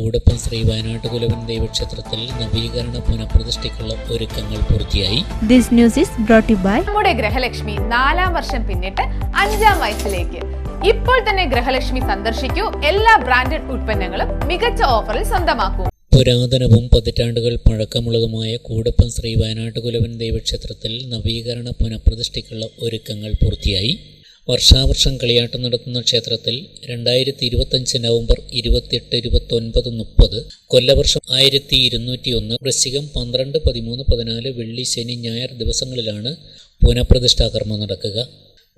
കൂടപ്പൻ ശ്രീ വയനാട്ടുകുലവൻ ദേവക്ഷേത്രത്തിൽ നവീകരണ പുനഃപ്രതിഷ്ഠയ്ക്കുള്ള ഒരുക്കങ്ങൾ പൂർത്തിയായി. This news is brought by by നമ്മുടെ ഗ്രഹലക്ഷ്മി നാലാം വർഷം പിന്നിട്ട് അഞ്ചാം വയസ്സിലേക്ക്. ഇപ്പോൾ തന്നെ ഗ്രഹലക്ഷ്മി സന്ദർശിക്കൂ. എല്ലാ ബ്രാൻഡഡ് ഉൽപ്പന്നങ്ങളും മികച്ച ഓഫറിൽ സ്വന്തമാക്കൂ. പുരാതനവും പതിറ്റാണ്ടുകൾ പഴക്കമുള്ളതുമായ കൂടപ്പൻ ശ്രീ വയനാട്ടുകുലവൻ ദേവക്ഷേത്രത്തിൽ നവീകരണ പുനഃപ്രതിഷ്ഠയ്ക്കുള്ള ഒരുക്കങ്ങൾ പൂർത്തിയായി. വർഷാവർഷം കളിയാട്ടം നടത്തുന്ന ക്ഷേത്രത്തിൽ രണ്ടായിരത്തി ഇരുപത്തഞ്ച് നവംബർ ഇരുപത്തിയെട്ട് ഇരുപത്തൊൻപത് മുപ്പത് കൊല്ലവർഷം ആയിരത്തി ഇരുന്നൂറ്റി ഒന്ന് വൃശ്ചികം പന്ത്രണ്ട് പതിമൂന്ന് പതിനാല് വെള്ളി ശനി ഞായർ ദിവസങ്ങളിലാണ് പുനഃപ്രതിഷ്ഠാകർമ്മം നടക്കുക.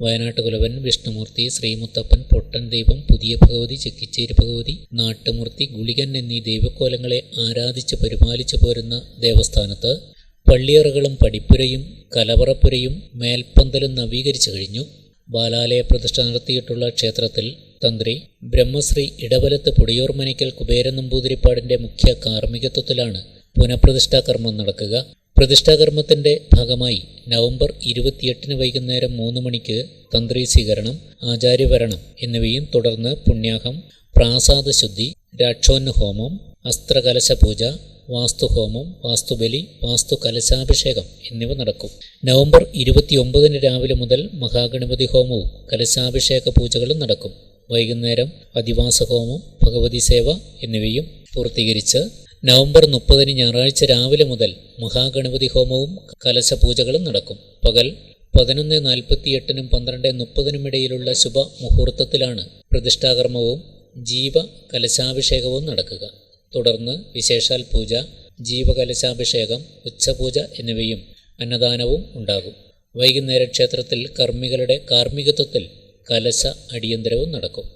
വയനാട്ടുകുലവൻ വിഷ്ണുമൂർത്തി ശ്രീമുത്തപ്പൻ പൊട്ടൻ ദൈവം പുതിയ ഭഗവതി ചെക്കിച്ചേരി ഭഗവതി നാട്ടുമൂർത്തി ഗുളികൻ എന്നീ ദൈവക്കോലങ്ങളെ ആരാധിച്ച് പരിപാലിച്ചു പോരുന്ന ദേവസ്ഥാനത്ത് പള്ളിയറകളും പടിപ്പുരയും കലവറപ്പുരയും മേൽപ്പന്തലും നവീകരിച്ചു കഴിഞ്ഞു. ബാലാലയ പ്രതിഷ്ഠ നടത്തിയിട്ടുള്ള ക്ഷേത്രത്തിൽ തന്ത്രി ബ്രഹ്മശ്രീ ഇടവലത്ത് പൊടിയോർമനയ്ക്കൽ കുബേര നമ്പൂതിരിപ്പാടിന്റെ മുഖ്യ കാർമ്മികത്വത്തിലാണ് പുനഃപ്രതിഷ്ഠാ കർമ്മം നടക്കുക. പ്രതിഷ്ഠാകർമ്മത്തിന്റെ ഭാഗമായി നവംബർ ഇരുപത്തിയെട്ടിന് വൈകുന്നേരം മൂന്ന് മണിക്ക് തന്ത്രി സ്വീകരണം ആചാര്യവരണം എന്നിവയും തുടർന്ന് പുണ്യാഹം പ്രാസാദ ശുദ്ധി രാക്ഷോന്ന ഹോമം അസ്ത്രകലശ പൂജ വാസ്തുഹോമം വാസ്തുബലി വാസ്തു കലശാഭിഷേകം എന്നിവ നടക്കും. നവംബർ ഇരുപത്തിയൊമ്പതിന് രാവിലെ മുതൽ മഹാഗണപതി ഹോമവും കലശാഭിഷേക പൂജകളും നടക്കും. വൈകുന്നേരം അധിവാസ ഹോമം ഭഗവതി സേവ എന്നിവയും പൂർത്തീകരിച്ച് നവംബർ മുപ്പതിന് ഞായറാഴ്ച രാവിലെ മുതൽ മഹാഗണപതി ഹോമവും കലശപൂജകളും നടക്കും. പകൽ പതിനൊന്ന് നാൽപ്പത്തിയെട്ടിനും പന്ത്രണ്ട് മുപ്പതിനും ഇടയിലുള്ള ശുഭ മുഹൂർത്തത്തിലാണ് പ്രതിഷ്ഠാകർമ്മവും ജീവ കലശാഭിഷേകവും നടക്കുക. തുടർന്ന് വിശേഷാൽ പൂജ ജീവകലശാഭിഷേകം ഉച്ചപൂജ എന്നിവയും അന്നദാനവും ഉണ്ടാകും. വൈകുന്നേര ക്ഷേത്രത്തിൽ കർമ്മികളുടെ കാർമ്മികത്വത്തിൽ കലശ അടിയന്തരവും നടക്കും.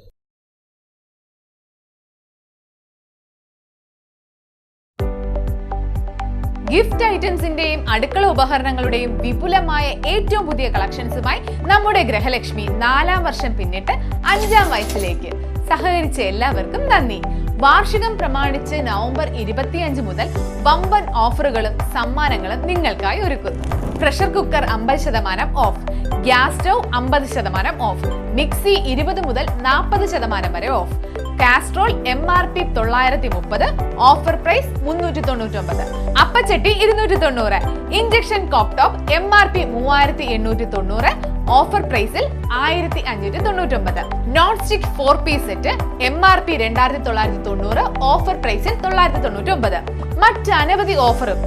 ഗിഫ്റ്റ് ഐറ്റംസിന്റെയും അടുക്കള ഉപകരണങ്ങളുടെയും വിപുലമായ ഏറ്റവും പുതിയ കളക്ഷൻസുമായി നമ്മുടെ ഗ്രഹലക്ഷ്മി നാലാം വർഷം പിന്നിട്ട് അഞ്ചാം വയസ്സിലേക്ക്. സഹകരിച്ച എല്ലാവർക്കും നന്ദി. വാർഷികം പ്രമാണിച്ച് നവംബർ ഇരുപത്തിയഞ്ച് മുതൽ ബമ്പൻ ഓഫറുകളും സമ്മാനങ്ങളും നിങ്ങൾക്കായി ഒരുക്കുന്നു. പ്രഷർ കുക്കർ അമ്പത് ശതമാനം ഓഫ് ഗ്യാസ് സ്റ്റൗ അമ്പത് ശതമാനം ഓഫ് മിക്സി ഇരുപത് മുതൽ നാൽപ്പത് ശതമാനം വരെ off Castrol M R P തൊള്ളായിരത്തി മുപ്പത് ഓഫർ പ്രൈസ് മുന്നൂറ്റി തൊണ്ണൂറ്റി ഒമ്പത് അപ്പച്ചട്ടി ഇരുന്നൂറ്റി തൊണ്ണൂറ് ഇഞ്ചക്ഷൻ കോപ്ടോപ്പ് എം ആർ പി മൂവായിരത്തി എണ്ണൂറ്റി തൊണ്ണൂറ് ഓഫർ പ്രൈസിൽ ആയിരത്തി അഞ്ഞൂറ്റി തൊണ്ണൂറ്റി ഒമ്പത് non stick four piece set M R P രണ്ടായിരത്തി തൊള്ളായിരത്തി തൊണ്ണൂറ് ഓഫർ പ്രൈസിൽ തൊള്ളായിരത്തി തൊണ്ണൂറ്റി ഒമ്പത് മറ്റ് അനവധി ഓഫറും.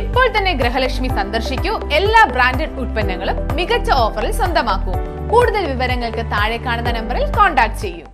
ഇപ്പോൾ തന്നെ ഗ്രഹലക്ഷ്മി സന്ദർശിക്കൂ. എല്ലാ ബ്രാൻഡഡ് ഉൽപ്പന്നങ്ങളും മികച്ച ഓഫറിൽ സ്വന്തമാക്കൂ. കൂടുതൽ വിവരങ്ങൾക്ക് താഴെ കാണുന്ന നമ്പറിൽ കോൺടാക്ട് ചെയ്യൂ.